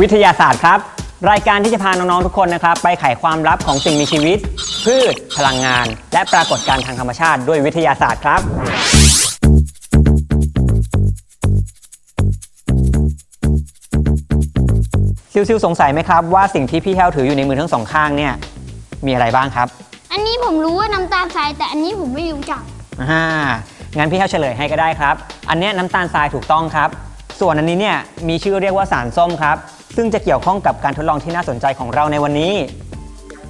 วิทยาศาสตร์ครับ รายการที่จะพาน้อง ๆ ทุกคนนะครับ ไปไขความลับของสิ่งมีชีวิต พืช พลังงาน และปรากฏการณ์ทางธรรมชาติด้วยวิทยาศาสตร์ครับ ซิวซิวสงสัยไหมครับว่าสิ่งที่พี่แฮวถืออยู่ในมือทั้งสองข้างเนี่ยมีอะไรบ้างครับอันนี้ผมรู้ว่าน้ำตาลทรายแต่อันนี้ผมไม่รู้จัก อ่างั้นพี่แฮวเฉลยให้ก็ได้ครับ อันเนี้ยน้ำตาลทรายถูกต้องครับ ส่วนอันนี้เนี่ยมีชื่อเรียกว่าสารส้มครับ ซึ่งจะเกี่ยวข้องกับการทดลองที่น่าสนใจของเราในวันนี้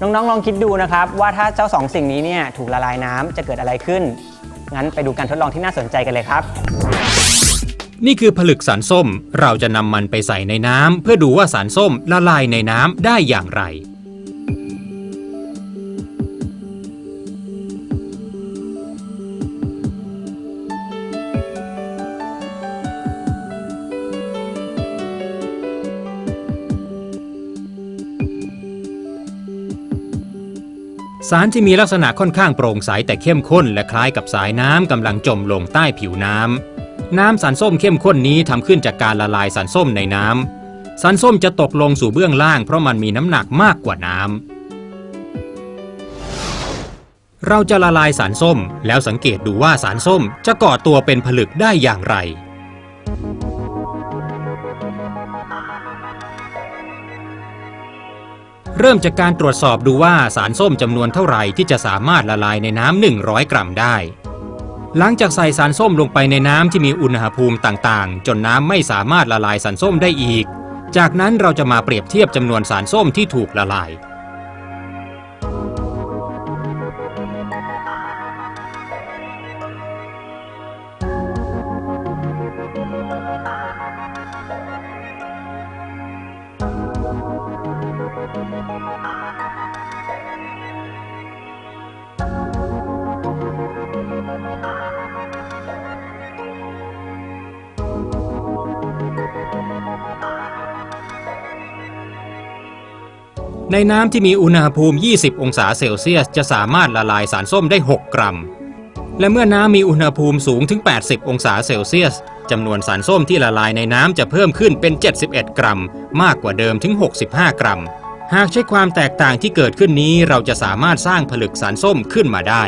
น้องๆลองคิดดูนะครับว่าถ้าเจ้าสองสิ่งนี้เนี่ยถูกละลายน้ำจะเกิดอะไรขึ้น งั้นไปดูการทดลองที่น่าสนใจกันเลยครับ นี่คือผลึกสารส้ม เราจะนำมันไปใส่ในน้ำเพื่อดูว่าสารส้มละลายในน้ำได้อย่างไร สารที่มีลักษณะค่อนข้างโปร่งใสแต่เข้มข้นและคล้ายกับสายน้ำกำลังจมลงใต้ผิวน้ำ น้ำสารส้มเข้มข้นนี้ทำขึ้นจากการละลายสารส้มในน้ำสารส้มจะตกลงสู่เบื้องล่างเพราะมันมีน้ำหนักมากกว่าน้ำ เราจะละลายสารส้มแล้วสังเกตดูว่าสารส้มจะก่อตัวเป็นผลึกได้อย่างไร เริ่มจากการตรวจสอบดูว่าสารส้มจำนวนเท่าไหร่ที่จะสามารถละลายในน้ำ100 กรัมได้ หลังจากใส่สารส้มลงไปในน้ำที่มีอุณหภูมิต่างๆ จนน้ำไม่สามารถละลายสารส้มได้อีก จากนั้นเราจะมาเปรียบเทียบจำนวนสารส้มที่ถูกละลาย ในน้ำที่มีอุณหภูมิ 20 องศาเซลเซียส จะสามารถละลายสารส้มได้ 6 กรัม และเมื่อน้ำมีอุณหภูมิสูงถึง 80 องศาเซลเซียส จำนวนสารส้มที่ละลายในน้ำจะเพิ่มขึ้นเป็น 71 กรัม มากกว่าเดิมถึง 65 กรัม หากใช้ความแตกต่างที่เกิดขึ้นนี้เราจะสามารถสร้างผลึกสารส้มขึ้นมาได้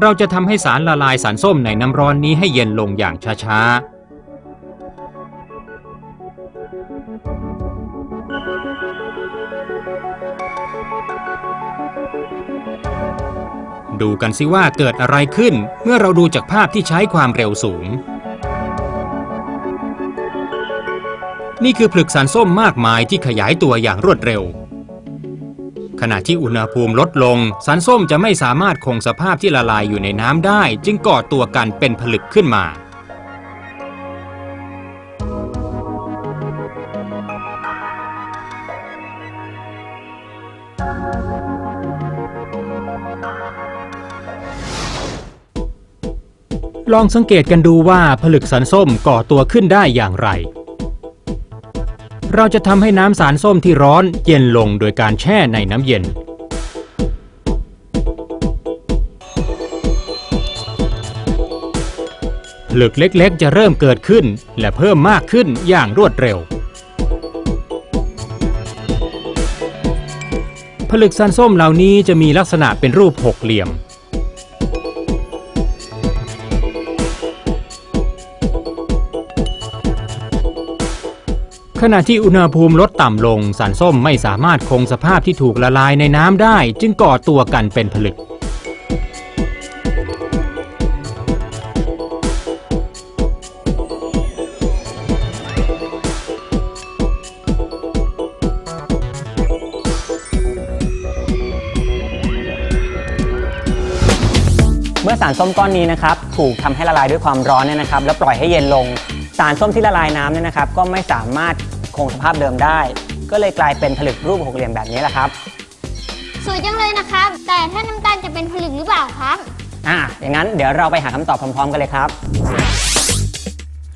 เราจะทำให้สารละลายสารส้มในน้ำร้อนนี้ให้เย็นลงอย่างช้าๆดูกันสิว่าเกิดอะไรขึ้นเมื่อเราดูจากภาพที่ใช้ความเร็วสูง นี่คือผลึกสารส้มมากมายที่ขยายตัวอย่างรวดเร็ว ขณะที่อุณหภูมิลดลง สารส้มจะไม่สามารถคงสภาพที่ละลายอยู่ในน้ำได้ จึงก่อตัวกันเป็นผลึกขึ้นมาลองสังเกตกันดูว่าผลึกสารส้มก่อตัวขึ้นได้อย่างไร เราจะทำให้น้ำสารส้มที่ร้อนเย็นลงโดยการแช่ในน้ำเย็นผลึกเล็กๆ จะเริ่มเกิดขึ้น และเพิ่มมากขึ้นอย่างรวดเร็ว ผลึกสารส้มเหล่านี้จะมีลักษณะเป็นรูปหกเหลี่ยม ขณะที่อุณหภูมิลดต่ำลงสารส้มไม่สามารถคงสภาพที่ถูกละลายในน้ำได้ จึงก่อตัวกันเป็นผลึก เมื่อสารส้มก้อนนี้นะครับถูกทำให้ละลายด้วยความร้อนเนี่ยนะครับ แล้วปล่อยให้เย็นลง สารส้มที่ละลายน้ำเนี่ยนะครับ ก็ไม่สามารถ งสภาพเดิมได้ ก็เลยกลายเป็นผลึกรูปหกเหลี่ยมแบบนี้แหละครับ สวยจังเลยนะครับ แต่ถ้าน้ำตาลจะเป็นผลึกหรือเปล่าครับ อะอย่างนั้นเดี๋ยวเราไปหาคำตอบพร้อม ๆ กันเลยครับ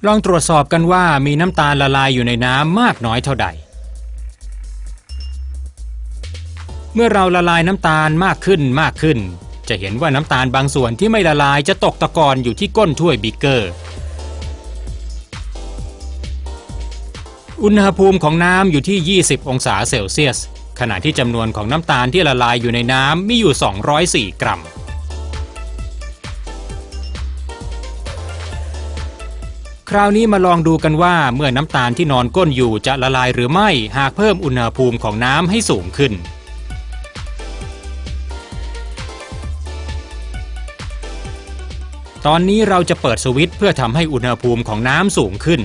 ลองตรวจสอบกันว่ามีน้ำตาลละลายอยู่ในน้ำมากน้อยเท่าใด เมื่อเราละลายน้ำตาลมากขึ้นมากขึ้น จะเห็นว่าน้ำตาลบางส่วนที่ไม่ละลายจะตกตะกอนอยู่ที่ก้นถ้วยบิกเกอร์ อุณหภูมิของน้ำอยู่ที่ 20 องศาเซลเซียส ขณะที่จำนวนของน้ำตาลที่ละลายอยู่ในน้ำมีอยู่ 204 กรัม คราวนี้มาลองดูกันว่าเมื่อน้ำตาลที่นอนก้นอยู่จะละลายหรือไม่หากเพิ่มอุณหภูมิของน้ำให้สูงขึ้นตอนนี้เราจะเปิดสวิตช์เพื่อทำให้อุณหภูมิของน้ำสูงขึ้น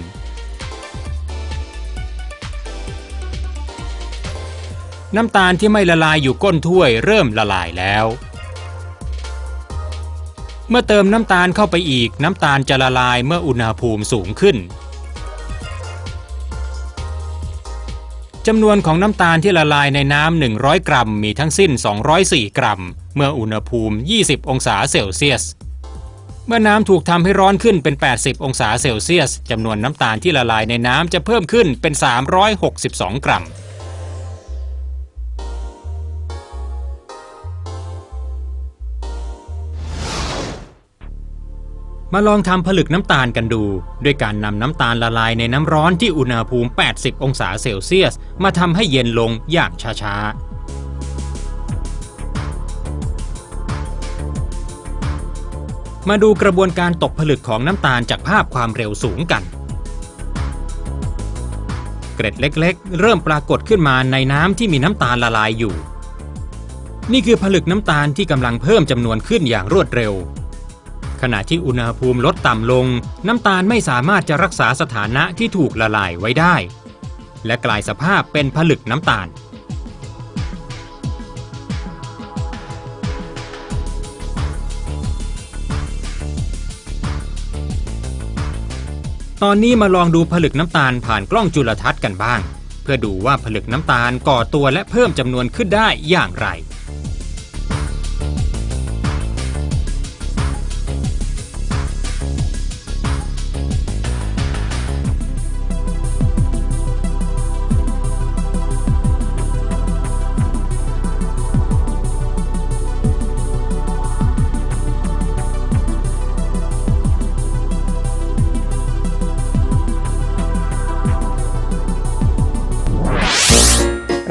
น้ำตาลที่ไม่ละลายอยู่ก้นถ้วยเริ่มละลายแล้ว เมื่อเติมน้ำตาลเข้าไปอีกน้ำตาลจะละลายเมื่ออุณหภูมิสูงขึ้นจำนวนของน้ำตาลที่ละลายในน้ำ 100 กรัม มีทั้งสิ้น 204 กรัม เมื่ออุณหภูมิ 20 องศาเซลเซียส เมื่อน้ำถูกทำให้ร้อนขึ้นเป็น 80 องศาเซลเซียส จำนวนน้ำตาลที่ละลายในน้ำจะเพิ่มขึ้นเป็น 362 กรัม มาลองทำผลึกน้ำตาลกันดู ด้วยการนำน้ำตาลละลายในน้ำร้อนที่อุณหภูมิ 80 องศาเซลเซียส มาทำให้เย็นลงอย่างช้าๆมาดูกระบวนการตกผลึกของน้ำตาลจากภาพความเร็วสูงกัน เกร็ดเล็กๆ เริ่มปรากฏขึ้นมาในน้ำที่มีน้ำตาลละลายอยู่ นี่คือผลึกน้ำตาลที่กำลังเพิ่มจำนวนขึ้นอย่างรวดเร็ว ขณะที่อุณหภูมิลดต่ำลง น้ำตาลไม่สามารถจะรักษาสถานะที่ถูกละลายไว้ได้ และกลายสภาพเป็นผลึกน้ำตาล ตอนนี้มาลองดูผลึกน้ำตาลผ่านกล้องจุลทรรศน์กันบ้าง เพื่อดูว่าผลึกน้ำตาลก่อตัวและเพิ่มจำนวนขึ้นได้อย่างไร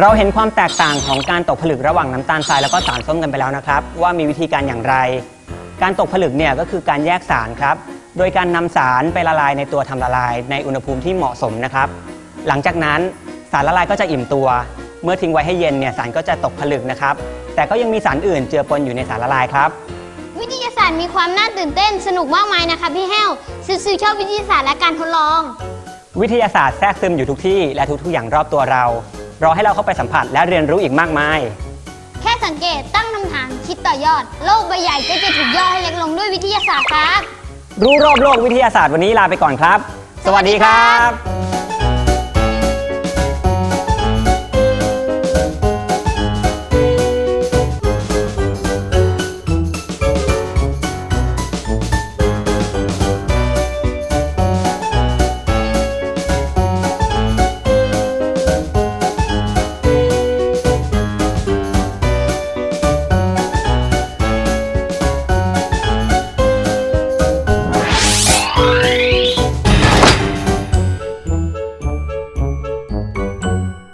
เราเห็นความแตกต่างของการตกผลึกระหว่างน้ำตาลทรายแล้วก็สารส้มกันไปแล้วนะครับ ว่ามีวิธีการอย่างไร การตกผลึกเนี่ยก็คือการแยกสารครับ โดยการนำสารไปละลายในตัวทำละลาย ในอุณหภูมิที่เหมาะสมนะครับ หลังจากนั้นสารละลายก็จะอิ่มตัว เมื่อทิ้งไว้ให้เย็นเนี่ยสารก็จะตกผลึกนะครับ แต่ก็ยังมีสารอื่นเจือปนอยู่ในสารละลายครับวิทยาศาสตร์มีความน่าตื่นเต้นสนุกมากมายนะคะพี่แห้วซื่อๆชอบวิทยาศาสตร์และการทดลอง วิทยาศาสตร์แทรกซึมอยู่ทุกที่และทุกๆอย่างรอบตัวเรา รอให้เราเข้าไปสัมผัสและเรียนรู้อีกมากมาย แค่สังเกตตั้งคำถามคิดต่อยอด โลกใบใหญ่ก็จะถูกย่อให้เล็กลงด้วยวิทยาศาสตร์ครับ รู้รอบโลกวิทยาศาสตร์วันนี้ลาไปก่อนครับ สวัสดีครับ